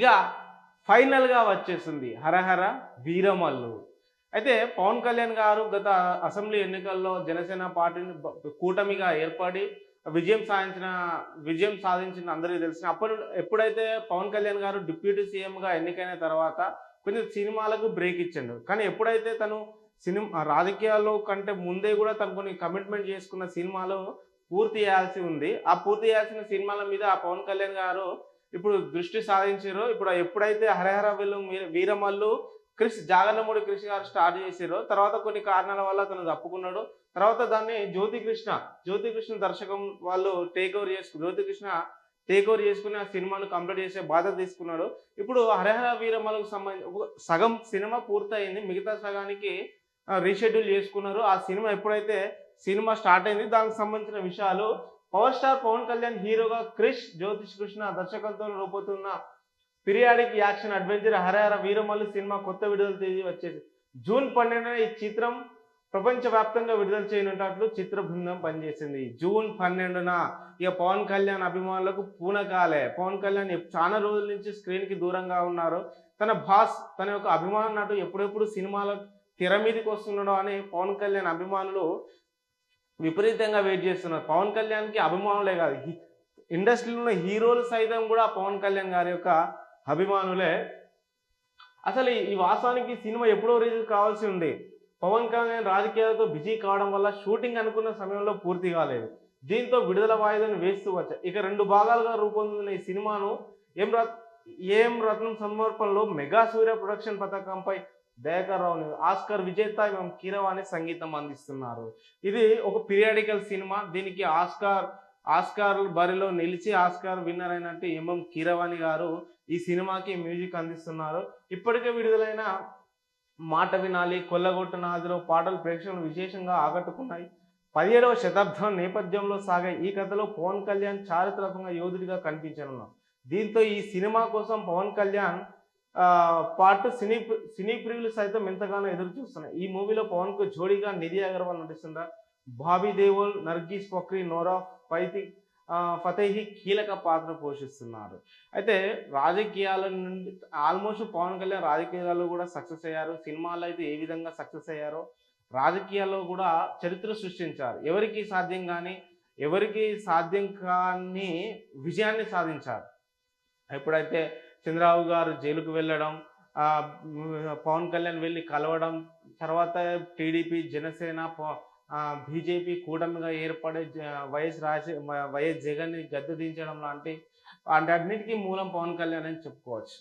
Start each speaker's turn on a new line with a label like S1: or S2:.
S1: ఇక ఫైనల్గా వచ్చేసింది హరహర వీరమల్లు. అయితే పవన్ కళ్యాణ్ గారు గత అసెంబ్లీ ఎన్నికల్లో జనసేన పార్టీని కూటమిగా ఏర్పడి విజయం సాధించిన విజయం సాధించిన అందరికీ తెలిసిన అప్పుడు ఎప్పుడైతే పవన్ కళ్యాణ్ గారు డిప్యూటీ సీఎంగా ఎన్నికైన తర్వాత కొంచెం సినిమాలకు బ్రేక్ ఇచ్చిండు. కానీ ఎప్పుడైతే తను సినిమా రాజకీయాల్లో కంటే ముందే కూడా తను కొన్ని కమిట్మెంట్ చేసుకున్న సినిమాలు పూర్తి చేయాల్సి ఉంది. ఆ పూర్తి చేయాల్సిన సినిమాల మీద ఆ పవన్ కళ్యాణ్ గారు ఇప్పుడు దృష్టి సాధించారు ఇప్పుడు ఎప్పుడైతే హరహర వీళ్ళు వీరమల్లు క్రిష్ జాగర్లమూడి కృష్ణ గారు స్టార్ట్ చేసారో తర్వాత కొన్ని కారణాల వల్ల తను తప్పుకున్నాడు. తర్వాత దాన్ని జ్యోతి కృష్ణ జ్యోతి కృష్ణ దర్శకం వాళ్ళు టేక్ ఓవర్ చేసుకు జ్యోతి కృష్ణ టేక్ ఓవర్ చేసుకుని ఆ సినిమాను కంప్లీట్ చేసే బాధ్యత తీసుకున్నాడు. ఇప్పుడు హరహర వీరమలకు సంబంధించి సగం సినిమా పూర్తయింది. మిగతా సగానికి రీషెడ్యూల్ చేసుకున్నారు. ఆ సినిమా ఎప్పుడైతే సినిమా స్టార్ట్ అయింది దానికి సంబంధించిన విషయాలు పవర్ స్టార్ పవన్ కళ్యాణ్ హీరోగా క్రిష్ జ్యోతిష్ కృష్ణ దర్శకత్వంలో రూపొందుతున్న periodic action adventure Harahara Veeramallu cinema కొత్త విడుదల తేదీ వచ్చేది. జూన్ పన్నెండున ఈ చిత్రం ప్రపంచవ్యాప్తంగా విడుదల చేయనున్నట్లు చిత్ర బృందం పనిచేసింది. జూన్ పన్నెండున ఇక పవన్ కళ్యాణ్ అభిమానులకు పూనకాలే. పవన్ కళ్యాణ్ చాలా రోజుల నుంచి స్క్రీన్కి దూరంగా ఉన్నారు. తన బాస్ తన యొక్క అభిమాన నటు ఎప్పుడెప్పుడు సినిమాల తెర మీదకి వస్తున్నాడో అని పవన్ కళ్యాణ్ అభిమానులు విపరీతంగా వెయిట్ చేస్తున్నారు. పవన్ కళ్యాణ్కి అభిమానులే కాదు. హీ- ఇండస్ట్రీలో ఉన్న హీరోలు సైతం కూడా పవన్ కళ్యాణ్ గారి యొక్క అభిమానులే. అసలు ఈ- ఈ వాస్తవానికి సినిమా ఎప్పుడో రిలీజ్ కావాల్సి ఉంది పవన్ కళ్యాణ్ రాజకీయాలతో బిజీ కావడం వల్ల షూటింగ్ అనుకున్న సమయంలో పూర్తి కాలేదు. దీంతో విడుదల వాయిదాను వేస్తూ వచ్చాయి ఇక రెండు భాగాలుగా రూపొందిన ఈ సినిమాను ఏం రత్ ఏం రత్నం సమర్పణలో మెగా సూర్య ప్రొడక్షన్ పథకంపై దయాకర్ ఆస్కర్ విజేత ఏం కీరవాణి సంగీతం అందిస్తున్నారు. ఇది ఒక పీరియాడికల్ సినిమా. దీనికి ఆస్కార్ ఆస్కార్ బరిలో నిలిచి ఆస్కార్ విన్నర్ అయినట్టు ఎంఎం కీరవాణి గారు ఈ సినిమాకి మ్యూజిక్ అందిస్తున్నారు. ఇప్పటికే విడుదలైన మాట వినాలి కొల్లగొట్ట నాదిలో పాటలు ప్రేక్షకులను విశేషంగా ఆకట్టుకున్నాయి. పదిహేడవ శతాబ్దం నేపథ్యంలో సాగే ఈ కథలో పవన్ కళ్యాణ్ చారిత్రాత్మక యోధుడిగా కనిపించనున్నారు దీంతో ఈ సినిమా కోసం పవన్ కళ్యాణ్ పార్ట్ పాటు సినీ సినీ ప్రియులు సైతం ఎంతగానో ఎదురు చూస్తున్నాయి. ఈ మూవీలో పవన్కు జోడీగా నిధి అగర్వాల్ నటిస్తుందా? బాబీ దేవోల్ నర్గీస్ ఫక్రీ నోరా ఫైతి ఫతేహి కీలక పాత్ర పోషిస్తున్నారు. అయితే రాజకీయాల నుండి ఆల్మోస్ట్ పవన్ కళ్యాణ్ రాజకీయాల్లో కూడా సక్సెస్ అయ్యారు. సినిమాల్లో అయితే ఏ విధంగా సక్సెస్ అయ్యారో రాజకీయాల్లో కూడా చరిత్ర సృష్టించారు. ఎవరికి సాధ్యం కానీ ఎవరికి సాధ్యం కాని విజయాన్ని సాధించారు. ఎప్పుడైతే చంద్రబాబు గారు జైలుకు వెళ్ళడం పవన్ కళ్యాణ్ వెళ్ళి కలవడం తర్వాత టీడీపీ జనసేన బీజేపీ కూటమిగా ఏర్పడే వైఎస్ రాజ వైఎస్ జగన్ని గద్దె దించడం లాంటి వాటన్నిటికీ మూలం పవన్ కళ్యాణ్ అని చెప్పుకోవచ్చు.